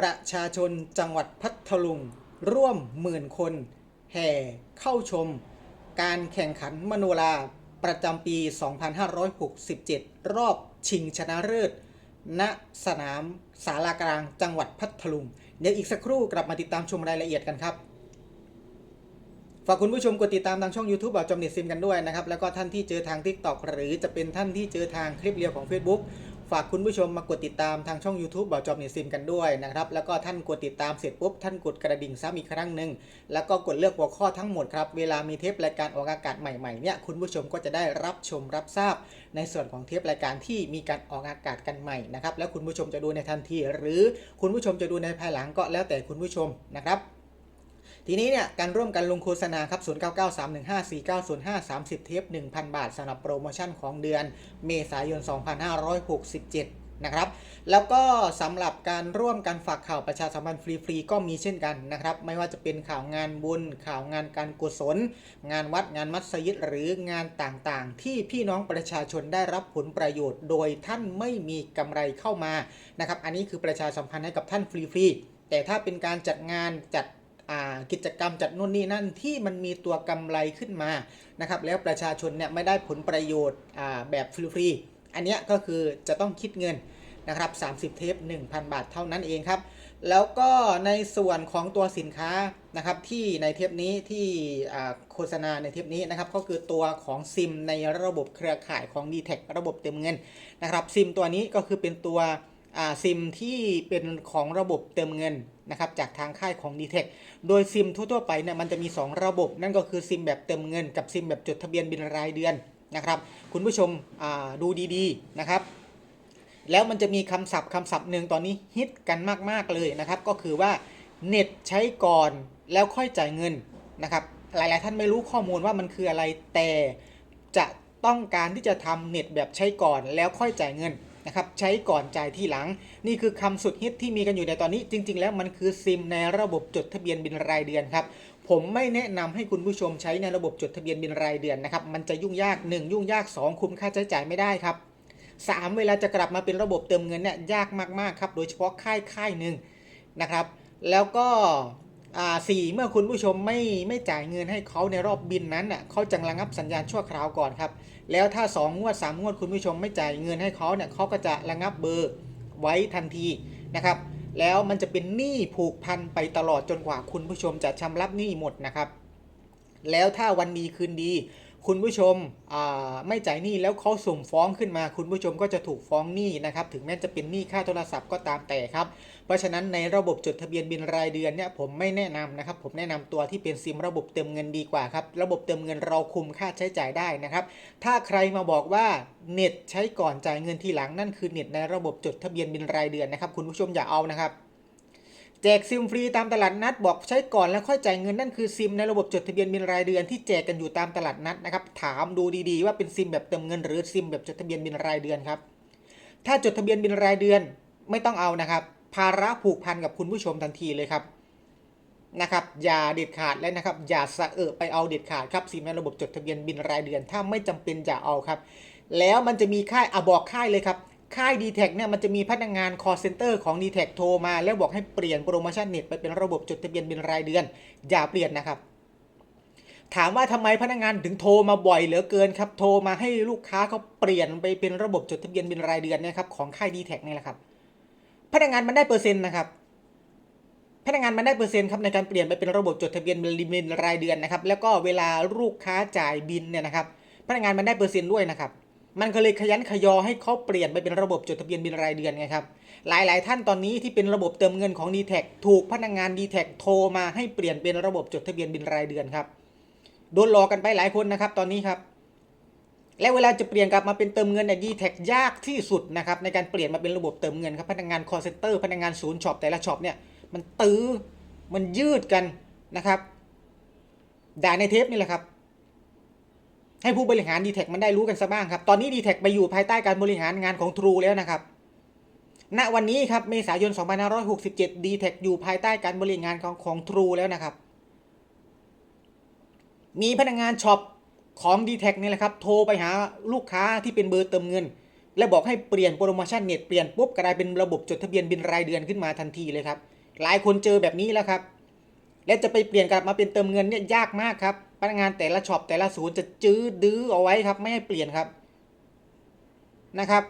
ประชาชนจังหวัดพัทลุง ร่วมหมื่นคน แห่เข้าชม การแข่งขันมโนราประจำปี 2567 รอบชิงชนะเลิศ ณ สนามสารากลางจังหวัดพัทลุง เดี๋ยวอีกสักครู่กลับมาติดตามชมรายละเอียดกันครับ ฝากคุณผู้ชมกดติดตามทางช่อง YouTube แบบจอมเน็ตซิมกันด้วยนะครับ แล้วก็ท่านที่เจอทาง TikTok หรือจะเป็นท่านที่เจอทางคลิปเรียวของ Facebook ฝากคุณผู้ชมมากดติดตามทางช่อง YouTube บ่าวจอมเน็ตซิมกันด้วยนะครับ แล้วก็ท่านกดติดตามเสร็จปุ๊บท่านกดกระดิ่งซ้ำอีกครั้งหนึ่งแล้วก็กดเลือกหัวข้อทั้งหมดครับ เวลามีเทปรายการออกอากาศใหม่ๆเนี่ยคุณผู้ชมก็จะได้รับชมรับทราบ ในส่วนของเทปรายการที่มีการออกอากาศกันใหม่นะครับแล้วคุณผู้ชมจะดูในทันที หรือคุณผู้ชมจะดูในภายหลังก็แล้วแต่คุณผู้ชมนะครับ ทีนี้เนี่ยการร่วมกันลงโฆษณาครับ0993154905 30 เทป 1,000 บาทสำหรับโปรโมชั่นของเดือนเมษายน 2567นะครับแล้วก็สำหรับการร่วมกันฝากข่าวประชาสัมพันธ์ฟรีๆก็มีเช่นกันนะครับ ไม่ว่าจะเป็นข่าวงานบุญ ข่าวงานการกุศล งานวัดงานมัสยิดหรืองานต่างๆ ที่พี่น้องประชาชนได้รับผลประโยชน์ โดยท่านไม่มีกำไรเข้ามานะครับ อันนี้คือประชาสัมพันธ์ให้กับท่านฟรีๆแต่ถ้าเป็นการจัดงานจัด กิจกรรมจัดนู่นนี่นั่นที่มันมีตัวกำไรขึ้นมานะครับแล้วประชาชนเนี่ยไม่ได้ผลประโยชน์แบบฟรีๆอันนี้ก็คือจะต้องคิดเงินนะครับ30 เทป 1,000 บาทเท่านั้นเองครับ แล้วก็ในส่วนของตัวสินค้านะครับที่ในเทปนี้ที่โฆษณาในเทปนี้นะครับก็คือตัวของซิมในระบบเครือข่ายของ d t แทระบบเต็มเงินนะครับซิมตัวนี้ก็คือเป็นตัว ซิมที่เป็นของระบบเติมเงินนะครับจากทางค่ายของ d t แทโดยซิมทั่วๆไปเนี่ยมันจะมี 2 ระบบ นั่นก็คือซิมแบบเติมเงิน กับซิมแบบจดทะเบียนบินรายเดือนนะครับ คุณผู้ชมดูดีๆนะครับแล้วมันจะมีคำศัพท์คำศัพท์หนึ่งตอนนี้ฮิตกันมากๆเลยนะครับ ก็คือว่าเน็ตใช้ก่อนแล้วค่อยจ่ายเงินนะครับ หลายๆท่านไม่รู้ข้อมูลว่ามันคืออะไรแต่จะต้องการที่จะทำเน็ตแบบใช้ก่อนแล้วค่อยจ่ายเงิน นะครับใช้ก่อนจ่ายที่หลัง นี่คือคำสุดฮิตที่มีกันอยู่ในตอนนี้จริง ๆ แล้วมันคือซิมในระบบจดทะเบียนบินรายเดือนครับผมไม่แนะนำให้คุณผู้ชมใช้ในระบบจดทะเบียนบินรายเดือนนะครับมันจะยุ่งยาก 1 ยุ่งยาก 2 คุ้มค่าใช้จ่ายไม่ได้ครับ 3 เวลาจะกลับมาเป็นระบบเติมเงินเนี่ยยากมากๆครับโดยเฉพาะค่ายค่ายหนึ่งนะครับ แล้วก็สี่เมื่อคุณผู้ชมไม่ไม่จ่ายเงินให้เขาในรอบบินนั้นน่ะเขาจะระงับสัญญาณชั่วคราวก่อนครับ แล้วถ้า 2 งวด 3 งวดคุณผู้ชมไม่จ่ายเงินให้เขาเนี่ยเขาก็จะระงับเบอร์ไว้ทันทีนะครับ แล้วมันจะเป็นหนี้ผูกพันไปตลอดจนกว่าคุณผู้ชมจะชำระหนี้หมดนะครับ แล้วถ้าวันดีคืนดี คุณผู้ชมไม่จ่ายหนี้แล้วเขาส่งฟ้องขึ้นมา คุณผู้ชมก็จะถูกฟ้องหนี้นะครับ ถึงแม้จะเป็นหนี้ค่าโทรศัพท์ก็ตามแต่ครับ เพราะฉะนั้นในระบบจดทะเบียนบินรายเดือนเนี่ยผมไม่แนะนำนะครับ ผมแนะนำตัวที่เป็นซิมระบบเติมเงินดีกว่าครับ ระบบเติมเงินเราคุมค่าใช้จ่ายได้นะครับ ถ้าใครมาบอกว่าเน็ตใช้ก่อนจ่ายเงินทีหลังนั่นคือเน็ตในระบบจดทะเบียนบินรายเดือนนะครับ คุณผู้ชมอย่าเอานะครับ แจกซิมฟรีตามตลาดนัด บอกใช้ก่อนแล้วค่อยจ่ายเงินนั่นคือซิมในระบบจดทะเบียนบินรายเดือนที่แจกกันอยู่ตามตลาดนัดนะครับ ถามดูดีๆว่าเป็นซิมแบบเติมเงิน หรือซิมแบบจดทะเบียนบินรายเดือนครับ ถ้าจดทะเบียนบินรายเดือนไม่ต้องเอานะครับ ภาระผูกพันกับคุณผู้ชมทันทีเลยครับนะครับอย่าเด็ดขาดและนะครับ อย่าสะเอะไปเอาเด็ดขาดครับซิมในระบบจดทะเบียนบินรายเดือน ถ้าไม่จำเป็นอย่าเอาครับ แล้วมันจะมีค่ายอะบอกค่ายเลยครับ ค่าย d t แทเนี่ยมันจะมีพนักงาน call center ของ d t แทโทรมา แล้วบอกให้เปลี่ยนโปรโมชั่นเน็ตไปเป็นระบบจดทะเบียนบินรายเดือน อย่าเปลี่ยนนะครับ ถามว่าทำไมพนักงานถึงโทรมาบ่อยเหลือเกินครับโทรมาให้ลูกค้าเขาเปลี่ยนไปเป็นระบบจดทะเบียนบินรายเดือนเนี่ยครับของค่าย d t แทนี่แหละครับ พนักงานมันได้เปอร์เซ็นต์นะครับพนักงานมันได้เปอร์เซ็นต์ครับในการเปลี่ยนไปเป็นระบบจดทะเบียนบินรายเดือนนะครับแล้วก็เวลาลูกค้าจ่ายบินเนี่ยนะครับพนักงานมันได้เปอร์เซ็นต์ด้วยนะครับ มันก็เลยขยันขยอให้เขาเปลี่ยนไปเป็นระบบจดทะเบียนบินรายเดือนไงครับ หลาย ๆ ท่านตอนนี้ที่เป็นระบบเติมเงินของ d t แทถูกพนักงาน d t แทโทรมาให้เปลี่ยนเป็นระบบจดทะเบียนบินรายเดือนครับ โดนหลอกกันไปหลายคนนะครับ ตอนนี้ครับ และเวลาจะเปลี่ยนกลับมาเป็นเติมเงินเนี่ย d t แทยากที่สุดนะครับในการเปลี่ยนมาเป็นระบบเติมเงินครับพนักงาน call center พนักงานศูนย์ช็อปแต่ละช็อปเนี่ยมันตื้อมันยืดกันนะครับด่าในเทปนี่แหละครับ ให้ผู้บริหาร d t แทมันได้รู้กันซะบ้างครับ ตอนนี้ d t แทไปอยู่ภายใต้การบริหารงานของ True แล้วนะครับ ณ วันนี้ครับ เมษายน 2567 d t แทอยู่ภายใต้การบริหารงานของของ True แล้วนะครับ มีพนักงานช็อปของ d t แทนี่แหละครับ โทรไปหาลูกค้าที่เป็นเบอร์เติมเงิน และบอกให้เปลี่ยนโปรโมชั่นเน็ตเปลี่ยนปุ๊บกลายเป็นระบบจดทะเบียนบินรายเดือนขึ้นมาทันทีเลยครับ หลายคนเจอแบบนี้แล้วครับ และจะไปเปลี่ยนกลับมาเป็นเติมเงินเนี่ยยากมากครับ พนักงานแต่ละช็อปแต่ละศูนย์จะจื้อดื้อเอาไว้ครับ ไม่ให้เปลี่ยนครับนะครับ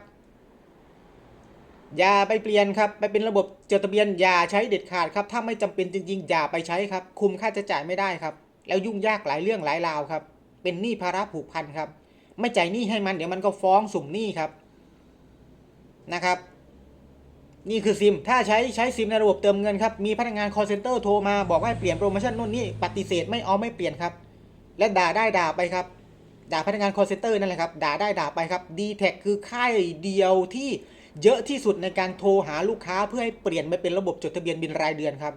อย่าไปเปลี่ยนครับ ไปเป็นระบบจดทะเบียนอย่าใช้เด็ดขาดครับ ถ้าไม่จำเป็นจริง ๆ อย่าไปใช้ครับ คุมค่าใช้จ่ายไม่ได้ครับ แล้วยุ่งยากหลายเรื่องหลายราวครับ เป็นหนี้ภาระผูกพันครับ ไม่จ่ายหนี้ให้มันเดี๋ยวมันก็ฟ้องสุ่มหนี้ครับนะครับ นี่คือซิม ถ้าใช้ใช้ซิมในระบบเติมเงินครับ มีพนักงาน call center โทรมาบอกว่าให้เปลี่ยนโปรโมชั่นนู่นนี่ปฏิเสธไม่เอาไม่เปลี่ยนครับ และด่าได้ด่าไปครับ ด่าพนักงาน call center นั่นแหละครับ ด่าได้ด่าไปครับ d t แทคือค่ายเดียวที่เยอะที่สุดในการโทรหาลูกค้าเพื่อให้เปลี่ยนมาเป็นระบบจดทะเบียนบินรายเดือนครับ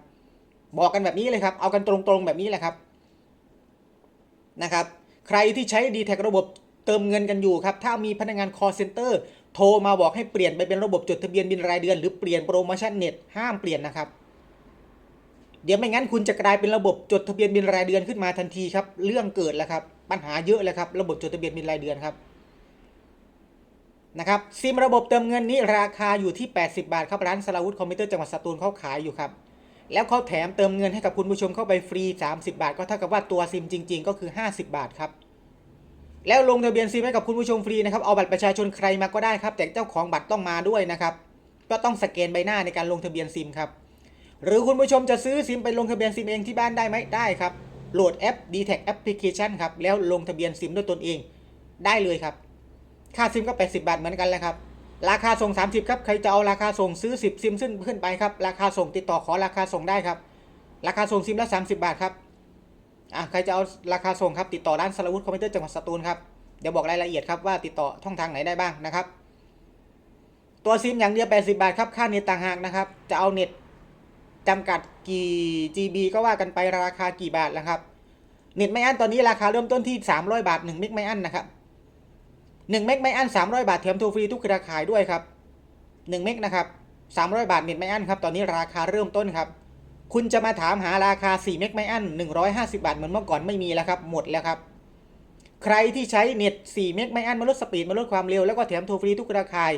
บอกกันแบบนี้เลยครับ เอากันตรงๆแบบนี้แหละครับนะครับ ใครที่ใช้ d t แทระบบเติมเงินกันอยู่ครับ ถ้ามีพนักงาน call center โทรมาบอกให้เปลี่ยนไปเป็นระบบจดทะเบียนบินรายเดือน หรือเปลี่ยนโปรโมชั่นเน็ตห้ามเปลี่ยนนะครับ เดี๋ยวไม่งั้นคุณจะกลายเป็นระบบจดทะเบียนบินรายเดือนขึ้นมาทันทีครับ เรื่องเกิดแล้วครับ ปัญหาเยอะเลยครับ ระบบจดทะเบียนบินรายเดือนครับนะครับซิมระบบเติมเงินนี้ราคาอยู่ที่ 80 บาทครับร้านสลาวุธคอมพิวเตอร์จังหวัดสตูลเขาขายอยู่ครับแล้วเขาแถมเติมเงินให้กับคุณผู้ชมเข้าไปฟรี 30 บาท ก็เท่ากับว่าตัวซิมจริง ๆ ก็คือ 50 บาทครับแล้วลงทะเบียนซิมให้กับคุณผู้ชมฟรีนะครับเอาบัตรประชาชนใครมาก็ได้ครับ แต่เจ้าของบัตรต้องมาด้วยนะครับ ก็ต้องสแกนใบหน้าในการลงทะเบียนซิมครับ หรือคุณผู้ชมจะซื้อซิมไปลงทะเบียนซิมเองที่บ้านได้ไหมได้ครับ โหลดแอป d t แท Application ครับ แล้วลงทะเบียนซิมด้วยตนเอง ได้เลยครับ ค่าซิมก็ 80 บาทเหมือนกันแหละครับ ราคาส่ง 30 ครับ ใครจะเอาราคาส่งซื้อ 10 ซิมขึ้นขึ้นไปครับ ราคาส่งติดต่อขอราคาส่งได้ครับ ราคาส่งซิมละ 30 บาทครับ อะใครจะเอาราคาส่งครับติดต่อร้านสารวุฒิคอมพิวเตอร์จังหวัดสตูลครับ เดี๋ยวบอกรายละเอียดครับว่าติดต่อช่องทางไหนได้บ้างนะครับ ตัวซิมอย่างเดียว 80 บาทครับ ค่าเน็ตต่างหากนะครับ จะเอาเน็ต จำกัดกี่ GB ก็ว่ากันไปราคากี่บาทแล้วครับ เน็ตไม่อั้นตอนนี้ราคาเริ่มต้นที่ 300 บาท1เมกไม่อั้นนะครับ1เมกไม่อั้น300 บาทแถมโทรฟรีทุกเครือข่ายด้วยครับ1เมกนะครับ300 บาทเน็ตไม่อั้นครับตอนนี้ราคาเริ่มต้นครับ คุณจะมาถามหาราคา 4 เมกไม่อั้น 150 บาทเหมือนเมื่อก่อนไม่มีแล้วครับ หมดแล้วครับ ใครที่ใช้เน็ต 4 เมกไม่อั้นมาลดสปีดมาลดความเร็วแล้วก็แถมโทรฟรีทุกเครือข่าย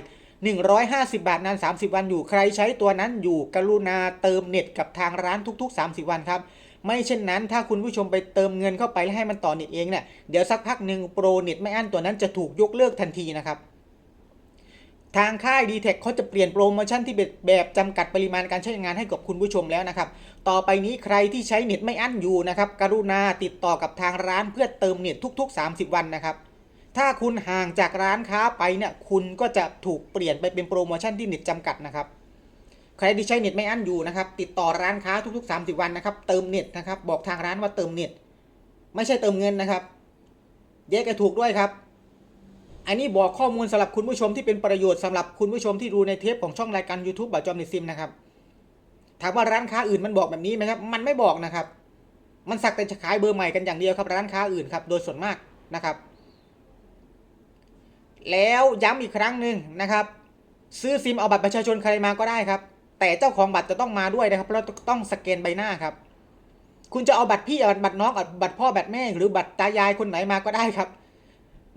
150 บาทนาน 30 วันอยู่ใครใช้ตัวนั้นอยู่กรุณาเติมเน็ตกับทางร้านทุก ๆ 30 วันครับ ไม่เช่นนั้นถ้าคุณผู้ชมไปเติมเงินเข้าไปแล้วให้มันต่อเน็ตเองเนี่ยเดี๋ยวสักพักหนึ่งโปรเน็ตไม่อั้นตัวนั้นจะถูกยกเลิกทันทีนะครับทางค่าย d t แทเขาจะเปลี่ยนโปรโมชั่นที่แบบแบบจำกัดปริมาณการใช้งานให้กับคุณผู้ชมแล้วนะครับ ต่อไปนี้ใครที่ใช้เน็ตไม่อั้นอยู่นะครับ กรุณาติดต่อกับทางร้านเพื่อเติมเน็ตทุก ๆ 30 วันนะครับ ถ้าคุณห่างจากร้านค้าไปเนี่ยคุณก็จะถูกเปลี่ยนไปเป็นโปรโมชั่นที่เน็ตจำกัดนะครับใครที่ใช้เน็ตไม่อั้นอยู่นะครับติดต่อร้านค้าทุก ๆ 30 วันนะครับเติมเน็ตนะครับบอกทางร้านว่าเติมเน็ต ไม่ใช่เติมเงินนะครับแยกกันถูกด้วยครับ อันนี้บอกข้อมูลสำหรับคุณผู้ชมที่เป็นประโยชน์สำหรับคุณผู้ชมที่ดูในเทปของช่องรายการ YouTube บ่าวจอมในซิมนะครับถามว่าร้านค้าอื่นมันบอกแบบนี้ไหมครับ มันไม่บอกนะครับ มันสักแต่จะขายเบอร์ใหม่กันอย่างเดียวครับ ร้านค้าอื่นครับโดยส่วนมากนะครับ แล้วย้ำอีกครั้งหนึ่งนะครับ ซื้อซิมเอาบัตรประชาชนใครมาก็ได้ครับ แต่เจ้าของบัตรจะต้องมาด้วยนะครับเพราะต้องสแกนใบหน้าครับ คุณจะเอาบัตรพี่เอาบัตรน้องเอาบัตรพ่อบัตรแม่ หรือบัตรตายายคนไหนมาก็ได้ครับ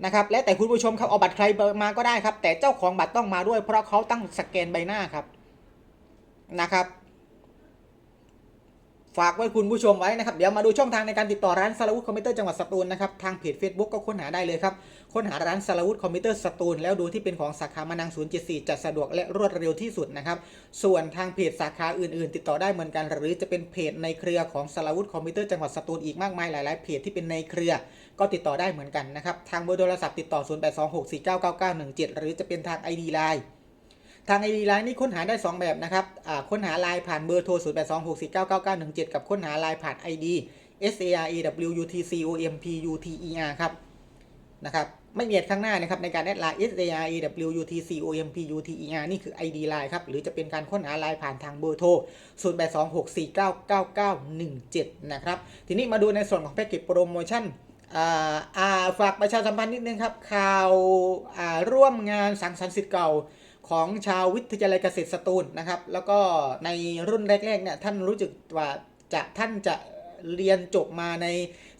นะครับ แล้วแต่คุณผู้ชมครับเอาบัตรใครมาก็ได้ครับ แต่เจ้าของบัตรต้องมาด้วย เพราะเขาตั้งสแกนใบหน้าครับนะครับ ฝากไว้คุณผู้ชมไว้นะครับ เดี๋ยวมาดูช่องทางในการติดต่อร้านสารวุฒิคอมพิวเตอร์จังหวัดสตูลนะครับ ทางเพจ Facebook ก็ค้นหาได้เลยครับ ค้นหาร้านสารวุฒิคอมพิวเตอร์สตูลแล้วดูที่เป็นของสาขามานัง 074 จะสะดวกและรวดเร็วที่สุดนะครับ ส่วนทางเพจสาขาอื่นๆ ติดต่อได้เหมือนกัน หรือจะเป็นเพจในเครือของสารวุฒิคอมพิวเตอร์จังหวัดสตูลอีกมากมายหลาย ๆ เพจที่เป็นในเครือ ก็ติดต่อได้เหมือนกันนะครับ ทางเบอร์โทรศัพท์ติดต่อ 0826499917 หรือจะเป็นทาง ID Line ทาง ID Line นี่ค้นหาได้ 2 แบบนะครับค้นหาไลน์ผ่านเบอร์โทร 0826499917 กับค้นหาไลน์ผ่าน ID S A R A W U T C O M P U T E R ครับนะครับไม่เมียดข้างหน้านะครับในการแอดไลน์ S A R A W U T C O M P U T E R นี่คือ ID ไลน์ครับหรือจะเป็นการค้นหาไลน์ผ่านทางเบอร์โทร 0826499917 นะครับ ทีนี้มาดูในส่วนของแพ็กเกจโปรโมชั่นฝากประชาสัมพันธ์นิดนึงครับข่าวร่วมงานสังสรรค์สิทธิ์เก่า ของชาววิทยาลัยเกษตรสตูลนะครับ แล้วก็ในรุ่นแรกๆเนี่ยท่านรู้สึกว่าจะท่านจะเรียนจบมาใน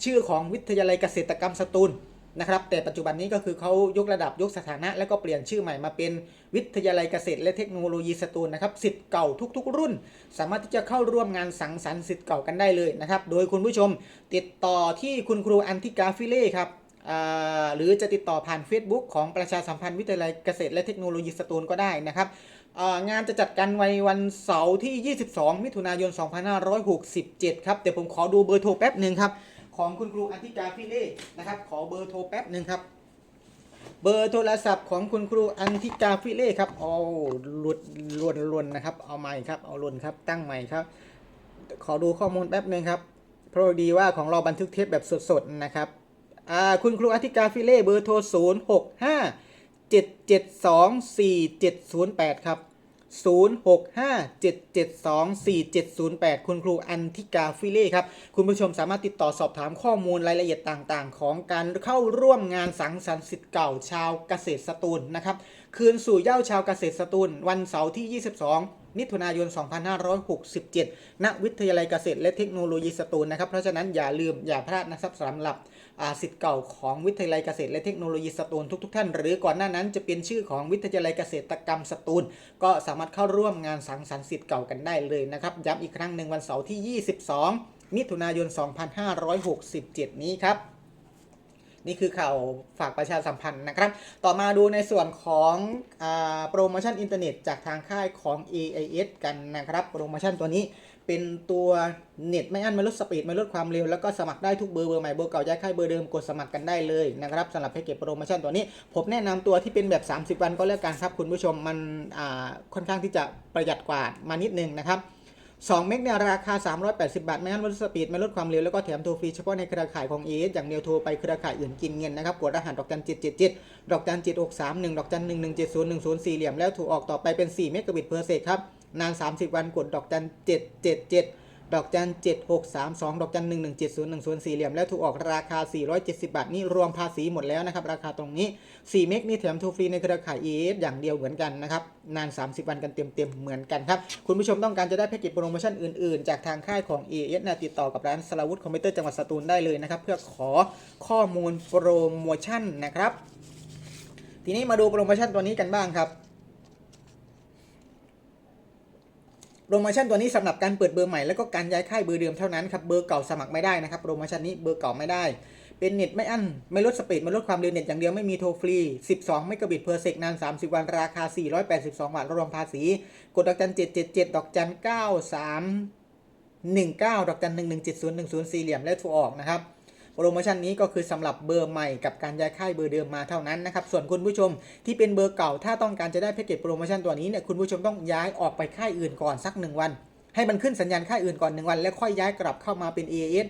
ชื่อของวิทยาลัยเกษตรกรรมสตูลนะครับแต่ปัจจุบันนี้ก็คือเขายกระดับยกสถานะ แล้วก็เปลี่ยนชื่อใหม่มาเป็นวิทยาลัยเกษตร และเทคโนโลยีสตูลนะครับสิทธิ์เก่าทุก ๆ รุ่น สามารถที่จะเข้าร่วมงานสังสรรค์สิทธิ์เก่ากันได้เลยนะครับ โดยคุณผู้ชมติดต่อที่คุณครูอันทิกาฟิเล่ครับ หรือจะติดต่อผ่าน Facebook ของประชาสัมพันธ์วิทยาลัยเกษตรและเทคโนโลยีสตูลก็ได้นะครับงานจะจัดกันไว้วันเสาร์ที่ 22 มิถุนายน 2567 ครับแต่ผมขอดูเบอร์โทรแป๊บหนึ่งครับ ของคุณครูอธิกาฟิเล่นะครับ ขอเบอร์โทรแป๊บหนึ่งครับ เบอร์โทรศัพท์ของคุณครูอันทิกาฟิเล่ครับเอาหลุดลวนลวนนะครับ เอาใหม่ครับ เอาลวนครับ ตั้งใหม่ครับ ขอดูข้อมูลแป๊บหนึ่งครับ เพราะดีว่าของเราบันทึกเทปแบบสดๆนะครับ อ่าคุณครูอธิการฟิเล่เบอร์โทร 0 6 5 7 7 2 4 7 0 8 ครับ 0657724708 คุณครูอันทิกาฟิเล่ครับ คุณผู้ชมสามารถติดต่อสอบถามข้อมูลรายละเอียดต่างๆ ของการเข้าร่วมงานสังสรรค์สิทธิ์เก่าชาวเกษตรสตูลนะครับ คืนสู่เย้าชาวเกษตรสตูล วันเสาร์ที่ 22มิถุนายน 2567 ณ วิทยาลัยเกษตรและเทคโนโลยีสตูลนะครับ เพราะฉะนั้นอย่าลืมอย่าพลาดนะครับสำหรับ สิทธิ์เก่าของวิทยาลัยเกษตรและเทคโนโลยีสตูลทุกๆ ท่าน หรือก่อนหน้านั้นจะเป็นชื่อของวิทยาลัยเกษตรกรรมสตูล ก็สามารถเข้าร่วมงานสังสรรค์สิทธิ์เก่ากันได้เลยนะครับ ย้ำอีกครั้งหนึ่งวันเสาร์ที่ 22 มิถุนายน 2567 นี้ครับนี่คือข่าวฝากประชาสัมพันธ์นะครับ ต่อมาดูในส่วนของอโปรโมชั่นอินเทอร์เน็ตจากทางค่ายของ AIS กันนะครับ โปรโมชั่นตัวนี้ เป็นตัวเน็ตไม่อั้นไม่ลดสปีดไม่ลดความเร็ว แล้วก็สมัครได้ทุกเบอร์เบอร์ใหม่เบอร์เก่าย้ายค่ายเบอร์เดิมกดสมัครกันได้เลยนะครับสำหรับแพ็กเกจโปรโมชั่นตัวนี้ ผมแนะนำตัวที่เป็นแบบ 30 วันก็แล้วกันครับคุณผู้ชมมันค่อนข้างที่จะประหยัดกว่ามานิดนึงนะครับ2เมกเนี่ยราคา 380 บาท ไม่งั้นลดสปีด ไม่ลดความเร็ว แล้วก็แถมโทรฟรีเฉพาะในเครือข่ายของ a ออย่างเดียวโทรไปเครือข่ายอื่นกินเงินนะครับ กดรหัสดอกจัน777ดอกจัน7631ดอกจัน1170 104เหลี่ยมแล้วถูกออกต่อไปเป็น 4 เมกะบิตเพอร์เซกครับ นาน 30 วันกดดอกจัน777ดเจ็ดเจ็ดดอกจัน7632ดอกจัน1170 104เจ็ดศูนย์หนึ่งศูนย์สี่เหลี่ยมแล้วถูกออกราคา 470 บาท นี่รวมภาษีหมดแล้วนะครับ ราคาตรงนี้ 4 เมกนี่แถมทรฟรีในเครือข่าย AS อย่างเดียวเหมือนกันนะครับ นาน 30 วันกันเต็มๆ เหมือนกันครับ คุณผู้ชมต้องการจะได้แพ็กเกจโปรโมชั่นอื่นๆ จากทางค่ายของ AS นะติดต่อกับร้านสลาวุธคอมพิวเตอร์จังหวัดสตูลได้เลยนะครับเพื่อขอข้อมูลโปรโมชั่นนะครับทีนี้มาดูโปรโมชั่นตัวนี้กันบ้างครับ โปรโมชั่นตัวนี้สำหรับการเปิดเบอร์ใหม่แล้วก็การย้ายค่ายเบอร์เดิมเท่านั้นครับเบอร์เก่าสมัครไม่ได้นะครับโปรโมชั่นนี้เบอร์เก่าไม่ได้ เป็นเน็ตไม่อั้นไม่ลดสปีดไม่ลดความเร็วเน็ตอย่างเดียวไม่มีโทรฟรี 12เมกะบิตเพอร์เซกนาน 30 วันราคา 482 บาทรวมภาษี กดดอกจัน 777 ดอกจัน 93 19 ดอกจัน 1170 104เหลี่ยมและถูกออกนะครับ โปรโมชั่นนี้ก็คือสำหรับเบอร์ใหม่กับการย้ายค่ายเบอร์เดิมมาเท่านั้นนะครับส่วนคุณผู้ชมที่เป็นเบอร์เก่าถ้าต้องการจะได้แพ็กเกจโปรโมชั่นตัวนี้เนี่ยคุณผู้ชมต้องย้ายออกไปค่ายอื่นก่อนสัก 1 วัน ให้มันขึ้นสัญญาณค่ายอื่นก่อน 1 วัน แล้วค่อยย้ายกลับเข้ามาเป็น AAS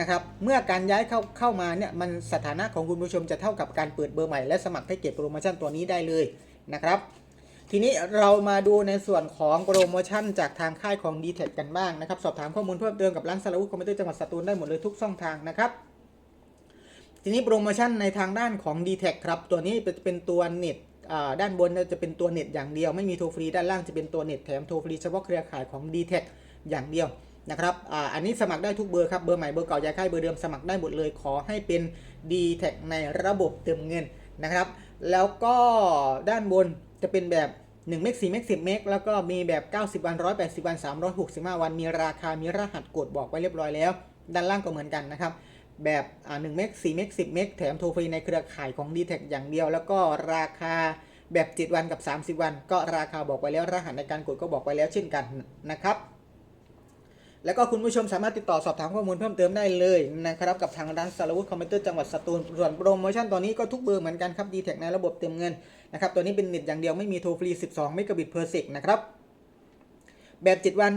นะครับเมื่อการย้ายเข้าเข้ามาเนี่ยมันสถานะของคุณผู้ชมจะเท่ากับการเปิดเบอร์ใหม่และสมัครแพ็กเกจโปรโมชั่นตัวนี้ได้เลยนะครับทีนี้เรามาดูในส่วนของโปรโมชั่นจากทางค่ายของ d t แทกันบ้างนะครับ สอบถามข้อมูลเพิ่มเติมกับร้านสารวุคอมพิวเตอร์จังหวัดสตูลได้หมดเลยทุกช่องทางนะครับ ทีนี้โปรโมชั่นในทางด้านของ d t แทครับ ตัวนี้เป็นเป็นตัวเน็ตด้านบนจะเป็นตัวเน็ตอย่างเดียว ไม่มีโทรฟรีด้านล่างจะเป็นตัวเน็ตแถมโทรฟรีเฉพาะเครือข่ายของ d t แทอย่างเดียวนะครับออันนี้สมัครได้ทุกเบอร์ครับเบอร์ใหม่เบอร์เก่าย้ายค่ายเบอร์เดิมสมัครได้หมดเลยขอให้เป็น d t แทในระบบเติมเงินนะครับ แล้วก็ด้านบนจะเป็นแบบ1เมก4เมก10เมกแล้วก็มีแบบ 90 วัน 180 วัน 365 วัน มีราคา มีรหัสกดบอกไว้เรียบร้อยแล้ว ด้านล่างก็เหมือนกันนะครับ แบบอ่า1เมก4เมก10เมกแถมโทรฟรีในเครือข่ายของ d t แทอย่างเดียว แล้วก็ราคาแบบ 7 วันกับ 30 วัน ก็ราคาบอกไว้แล้ว รหัสในการกดก็บอกไว้แล้วเช่นกันนะครับ แล้วก็คุณผู้ชมสามารถติดต่อสอบถามข้อมูลเพิ่มเติมได้เลยนะครับ กับทางร้านสารวุฒิคอมพิวเตอร์จังหวัดสตูลส่วนโปรโมชั่นตัวนี้ก็ทุกเบอร์เหมือนกันครับ d t แทในระบบเต็มเงินนะครับตัวนี้เป็นเน็ตอย่างเดียวไม่มีโทรฟรี 12 เมกะบิตเพอร์เซกนะครับ แบบ 7 วัน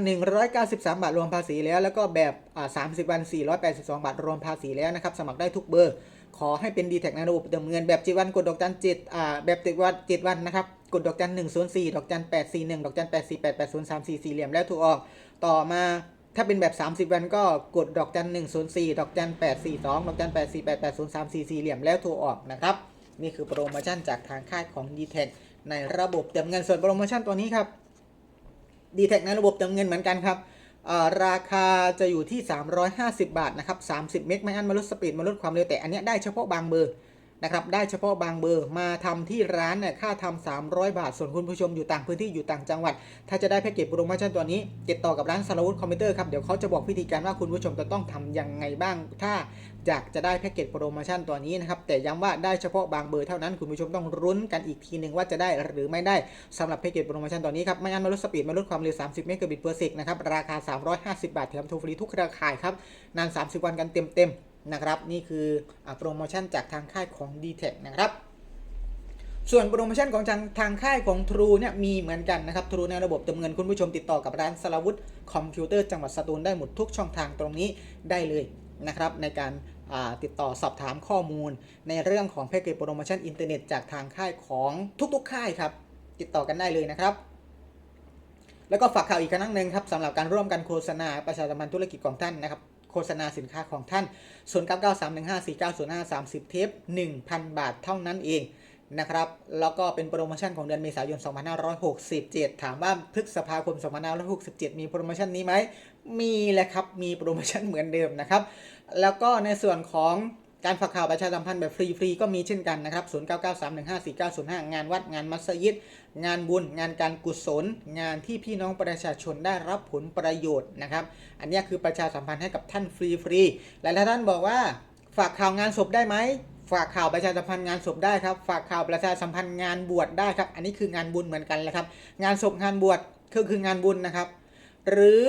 193 บาทรวมภาษีแล้ว แล้วก็แบบอ่า30 วัน 482 บาทรวมภาษีแล้วนะครับ สมัครได้ทุกเบอร์ ขอให้เป็น d t แทในระบบเติมเงินแบบ 7 วันกดดอกจัน7อ่าแบบ7วัน7วันนะครับ กดดอกจัน104 ดอกจัน841 ดอกจัน848 803 44เหลี่ยมแล้วถูกออก ต่อมาถ้าเป็นแบบ 30 วันก็กดดอกจัน104 ดอกจัน842 ดอกจัน848 803 44เหลี่ยมแล้วถูกออกนะครับนี่คือโปรโมชั่นจากทางค่ายของ d t แทในระบบเติมเงินส่วนโปรโมชั่นตัวนี้ครับ d t แทในระบบเติมเงินเหมือนกันครับราคาจะอยู่ที่ 350 บาทนะครับ 30 เมกไม่อันมาลดสปีดมาลดความเร็วแต่อันนี้ได้เฉพาะบางเบอร์ นะครับได้เฉพาะบางเบอร์มาทำที่ร้านเนี่ยค่าทำ300 บาท ส่วนคุณผู้ชมอยู่ต่างพื้นที่อยู่ต่างจังหวัด ถ้าจะได้แพ็กเกจโปรโมชั่นตัวนี้ติดต่อกับร้านสารวุฒิคอมพิวเตอร์ครับ เดี๋ยวเขาจะบอกวิธีการว่าคุณผู้ชมจะต้องทำยังไงบ้าง ถ้าอยากจะได้แพ็กเกจโปรโมชั่นตัวนี้นะครับ แต่ย้ำว่าได้เฉพาะบางเบอร์เท่านั้นคุณผู้ชมต้องรุ้นกันอีกทีหนึ่งว่าจะได้หรือไม่ได้สำหรับแพ็กเกจโปรโมชั่นตัวนี้ครับไม่งั้นมาลดสปีดมาลดความเร็ว 30 เมกะบิต per sec นะครับราคา 350 บาทแถมโทรฟรีทุกเครือข่ายครับนาน 30 วันกันเต็มๆ นะครับนี่คือโปรโมชั่นจากทางค่ายของ d t แทนะครับส่วนโปรโมชั่นของทางทางค่ายของ True เนี่ยมีเหมือนกันนะครับ True ในระบบเติมเงินคุณผู้ชมติดต่อกับร้านสลาวุธคอมพิวเตอร์จังหวัดสตูลได้หมดทุกช่องทางตรงนี้ได้เลยนะครับในการาติดต่อสอบถามข้อมูล ในเรื่องของแพ็กเกจโปรโมชั่นอินเทอร์เน็ตจากทางค่ายของทุกๆ ค่ายครับ ติดต่อกันได้เลยนะครับ แล้วก็ฝากข่าวอีกครั้งหนึ่งครับสำหรับการร่วมกันโฆษณาประชาสัมพันธ์ธุรกิจของท่านนะครับ ฆษณาสินค้าของท่าน 0 9 9 3 1 5 4 9 0 5 30 เทป 1,000 บาทเท่านั้นเองนะครับ แล้วก็เป็นโปรโมชั่นของเดือนเมษายน 2567 ถามว่าพฤษภาคม 2567 มีโปรโมชั่นนี้ไหม มีแหละครับ มีโปรโมชั่นเหมือนเดิมนะครับ แล้วก็ในส่วนของ การฝากข่าวประชาสัมพันธ์แบบฟรีๆก็มีเช่นกันนะครับ0993154905 งานวัดงานมัสยิด งานบุญ งานการกุศล งานที่พี่น้องประชาชนได้รับผลประโยชน์นะครับ อันนี้คือประชาสัมพันธ์ให้กับท่านฟรีๆ หลายท่านบอกว่าฝากข่าวงานศพได้ไหมฝากข่าวประชาสัมพันธ์งานศพได้ครับ ฝากข่าวประชาสัมพันธ์งานบวชได้ครับ อันนี้คืองานบุญเหมือนกันแหละครับ งานศพงานบวชก็คืองานบุญนะครับ หรือ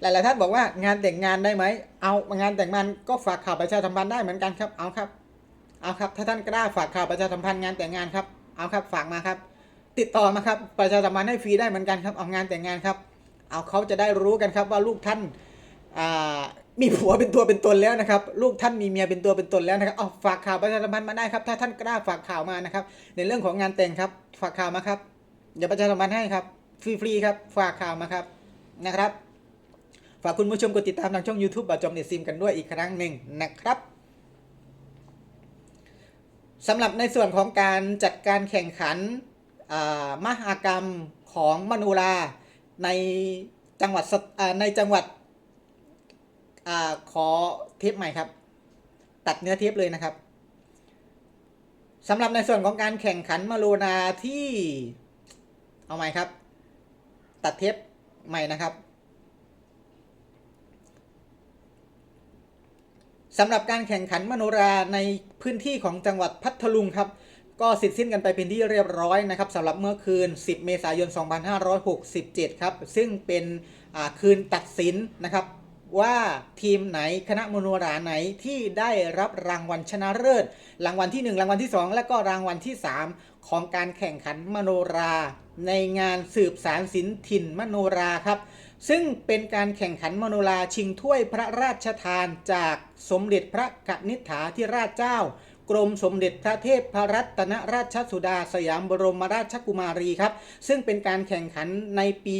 หลายๆท่านบอกว่างานแต่งงานได้ไหมเอางานแต่งงานก็ฝากข่าวประชาสัมพันธ์ได้เหมือนกันครับเอาครับเอาครับ ถ้าท่านกล้าฝากข่าวประชาสัมพันธ์งานแต่งงานครับเอาครับฝากมาครับ ติดต่อมาครับประชาสัมพันธ์ให้ฟรีได้เหมือนกันครับเอางานแต่งงานครับ เอาเขาจะได้รู้กันครับว่าลูกท่านมีผัวเป็นตัวเป็นตนแล้วนะครับ ลูกท่านมีเมียเป็นตัวเป็นตนแล้วนะครับเอาฝากข่าวประชาสัมพันธ์มาได้ครับ ถ้าท่านกล้าฝากข่าวมานะครับ ในเรื่องของงานแต่งครับ ฝากข่าวมาครับเดี๋ยวประชาสัมพันธ์ให้ครับฟรีๆครับ ฝากข่าวมาครับนะครับ ฝากคุณผู้ชมกดติดตามทางช่อง YouTube บาจอมเนตซิมกันด้วยอีกครั้งหนึ่งนะครับสำหรับในส่วนของการจัดการแข่งขันอ่ามหากรรมของมโนราในจังหวัดสอ่าในจังหวัดอาขอเทปใหม่ครับ ตัดเนื้อเทปเลยนะครับสำหรับในส่วนของการแข่งขันมโนาที่ เอาใหม่ครับ ตัดเทปใหม่นะครับ สำหรับการแข่งขันมโนราในพื้นที่ของจังหวัดพัทลุงครับ ก็สร็จสิ้นกันไปเป็นที่เรียบร้อยนะครับสำหรับเมื่อคืน 10 เมษายน 2567 ครับ ซึ่งเป็นคืนตัดสินนะครับว่าทีมไหนคณะมโนราไหนที่ได้รับรางวัลชนะเลิศรางวัลที่ 1 รางวัลที่ 2 และก็รางวัลที่ 3 ของการแข่งขันมโนรา ในงานสืบสารศิลป์ถิ่นมโนราครับ ซึ่งเป็นการแข่งขันมโนราชิงถ้วยพระราชทานจากสมเด็จพระกนิษฐาธิราชเจ้า กรมสมเด็จพระเทพพรัตนราชสุดาสยามบรมราชกุมารีครับ ซึ่งเป็นการแข่งขันในปี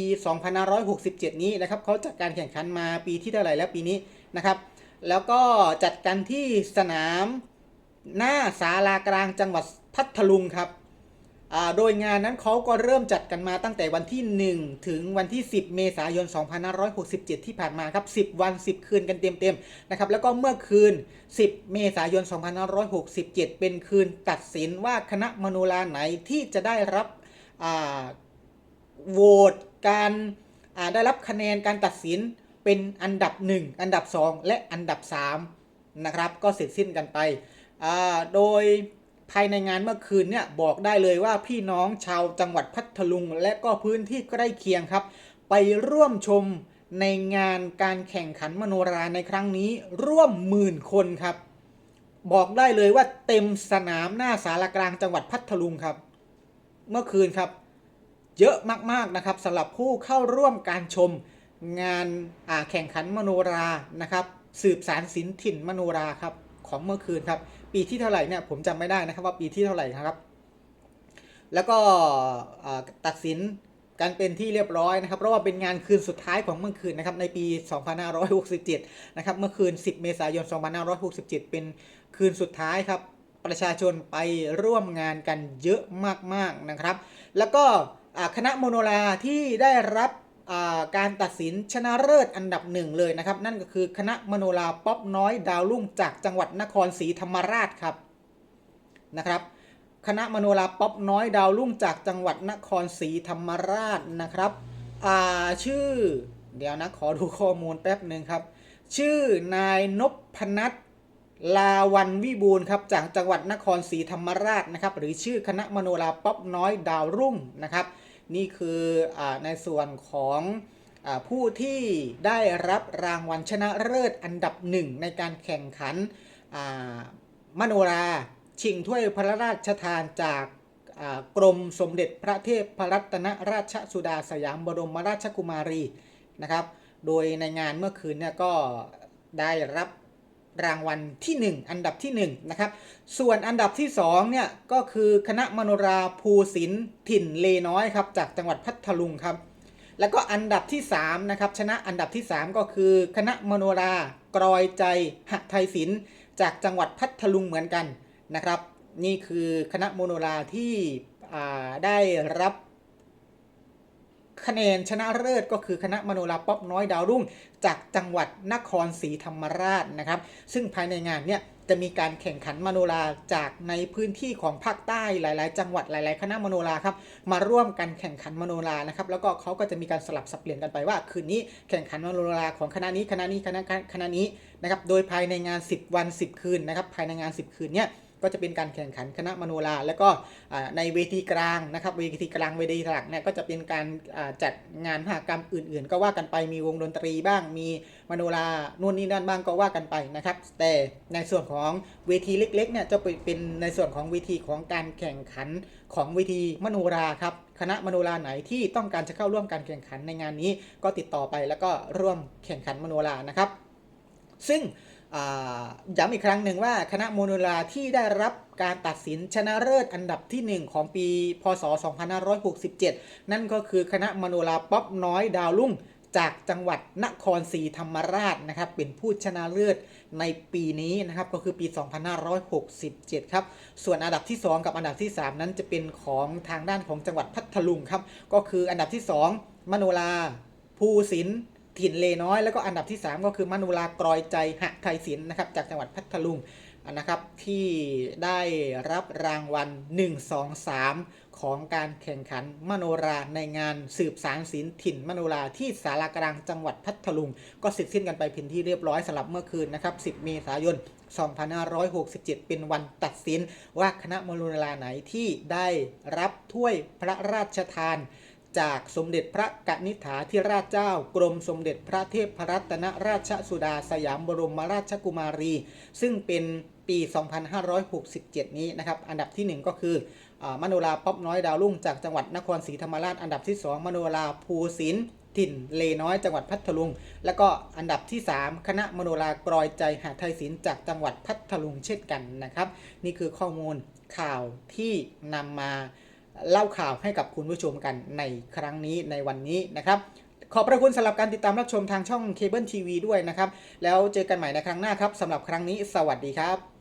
2567 นี้นะครับเขาจัดการแข่งขันมาปีที่เท่าไหร่แล้วปีนี้นะครับ แล้วก็จัดกันที่สนามหน้าศาลากลางจังหวัดพัทลุงครับ โดยงานนั้นเขาก็เริ่มจัดกันมาตั้งแต่วันที่ 1 ถึงวันที่ 10 เมษายน 2567 ที่ผ่านมาครับ 10 วัน 10 คืนกันเต็มๆนะครับ แล้วก็เมื่อคืน 10 เมษายน 2567 เป็นคืนตัดสินว่าคณะมโนราไหนที่จะได้รับโหวตการได้รับคะแนนการตัดสินเป็นอันดับ 1 อันดับ 2 และอันดับ 3 นะครับ ก็เสร็จสิ้นกันไป โดย ภายในงานเมื่อคืนเนี่ยบอกได้เลยว่าพี่น้องชาวจังหวัดพัทลุง และก็พื้นที่ใกล้เคียงครับ ไปร่วมชมในงานการแข่งขันมโนราในครั้งนี้ร่วมหมื่นคนครับ บอกได้เลยว่าเต็มสนามหน้าสารกลางจังหวัดพัทลุงครับ เมื่อคืนครับ เยอะมากๆนะครับสำหรับผู้เข้าร่วมการชมงานแข่งขันมโนรานะครับ สืบสารศิลป์ถิ่นมโนราครับของเมื่อคืนครับ ปีที่เท่าไหร่เนี่ยผมจำไม่ได้นะครับว่าปีที่เท่าไหร่นะครับ แล้วก็ตัดสินกันเป็นที่เรียบร้อยนะครับ เพราะว่าเป็นงานคืนสุดท้ายของเมื่อคืนนะครับในปี 2567 นะครับ เมื่อคืน 10 เมษายน 2567 เป็นคืนสุดท้ายครับ ประชาชนไปร่วมงานกันเยอะมากๆนะครับ แล้วก็คณะโมโนราที่ได้รับ การตัดสินชนะเลิศอันดับหนึ่งเลยนะครับ นั่นก็คือคณะมโนราป๊อปน้อยดาวรุ่งจากจังหวัดนครศรีธรรมราชครับนะครับ คณะมโนราป๊อปน้อยดาวรุ่งจากจังหวัดนครศรีธรรมราชนะครับชื่อ เดี๋ยวนะขอดูข้อมูลแป๊บหนึ่งครับ ชื่อนายนพนัทลาวันวิบูลครับจากจังหวัดนครศรีธรรมราชนะครับ หรือชื่อคณะมโนราป๊อปน้อยดาวรุ่งนะครับ นี่คืออในส่วนของผู้ที่ได้รับรางวัลชนะเลิศอันดับหนึ่งในการแข่งขันมโนราชิงถ้วยพระราชทานจากกรมสมเด็จพระเทพพรัตนราชสุดาสยามบรมราชกุมารีนะครับ โดยในงานเมื่อคืนเนี่ยก็ได้รับ รางวัลที่ 1 อันดับที่ 1 นะครับ ส่วนอันดับที่2เนี่ยก็คือคณะมโนราภูสินถิ่นเลน้อยครับจากจังหวัดพัทลุงครับ แล้วก็อันดับที่3นะครับชนะอันดับที่ 3 ก็คือ คณะมโนรากรอยใจหัไทยศิลป์จากจังหวัดพัทลุงเหมือนกันนะครับ นี่คือคณะมโนราที่ได้รับ คะแนนชนะเลิศก็คือคณะมโนราป๊อปน้อยดาวรุ่ง จากจังหวัดนครศรีธรรมราชนะครับ ซึ่งภายในงานเนี่ยจะมีการแข่งขันมโนราจากในพื้นที่ของภาคใต้หลาย ๆ จังหวัดหลาย ๆ คณะมโนราครับมาร่วมกันแข่งขันมโนรานะครับแล้วก็เขาก็จะมีการสลับสับเปลี่ยนกันไปว่า คืนนี้แข่งขันมโนราของคณะนี้คณะนี้คณะคณะนี้นะครับโดยภายในงาน 10 วัน 10 คืนนะครับภายในงาน 10 คืนเนี่ย ก็จะเป็นการแข่งขันคณะมโนรา แล้วก็ในเวทีกลางนะครับเวทีกลางเวทีหลักเนี่ยก็จะเป็นการจัดงานมหกรรมอื่น ๆ ก็ว่ากันไปมีวงดนตรีบ้างมีมโนรานู่นนี่นั่นบ้างก็ว่ากันไปนะครับแต่ในส่วนของเวทีเล็กๆเนี่ยจะเป็นในส่วนของเวทีของการแข่งขันของเวทีมโนราครับคณะมโนราไหนที่ต้องการจะเข้าร่วมการแข่งขันในงานนี้ ก็ติดต่อไปแล้วก็ร่วมแข่งขันมโนรานะครับ ซึ่ง ย้ำอีกครั้งหนึ่งว่าคณะโมโนราที่ได้รับการตัดสินชนะเลิศอันดับที่ 1 ของปี พศ 2567 นั่นก็คือคณะมโนราป๊อปน้อยดาวรุ่งจากจังหวัดนครศรีธรรมราชนะครับ เป็นผู้ชนะเลิศในปีนี้นะครับก็คือปี 2567 ครับ ส่วนอันดับที่ 2 กับอันดับที่ 3 นั้นจะเป็นของทางด้านของจังหวัดพัทลุงครับ ก็คืออันดับที่ 2 มโนราภูสิน ถิ่นเลน้อย แล้วก็อันดับที่ 3 ก็คือมโนรากรอยใจหะไทยศิลป์นะครับจากจังหวัดพัทลุงนะครับที่ได้รับรางวัล 1 2 3 ของการแข่งขันมโนราในงานสืบสารศิลป์ถิ่นมโนราที่สารากลางจังหวัดพัทลุง ก็เสร็จสิ้นกันไปเป็นที่เรียบร้อยสำหรับเมื่อคืนนะครับ 10 เมษายน 2567 เป็นวันตัดสินว่าคณะมโนราไหนที่ได้รับถ้วยพระราชทาน จากสมเด็จพระกนิษฐาธิราชเจ้า กรมสมเด็จพระเทพรัตนราชสุดาสยามบรมราชกุมารี ซึ่งเป็นปี 2567 นี้นะครับ อันดับทีหนึ่1 ก็คืออมโนราป๊อปน้อยดาวรุ่งจากจังหวัดนครศรีธรรมราช อันดับที่ 2 มโนราภูสินถิ่นเลน้อยจังหวัดพัทลุง แล้วก็อันดับที่ 3 คณะมโนรากรอยใจหาไทยศิลป์จากจังหวัดพัทลุงเช่นกันนะครับ นี่คือข้อมูลข่าวที่นำมา เล่าข่าวให้กับคุณผู้ชมกันในครั้งนี้ในวันนี้นะครับ ขอบพระคุณสำหรับการติดตามรับชมทางช่องเคเบิลทีวีด้วยนะครับ แล้วเจอกันใหม่ในครั้งหน้าครับสำหรับครั้งนี้ สวัสดีครับ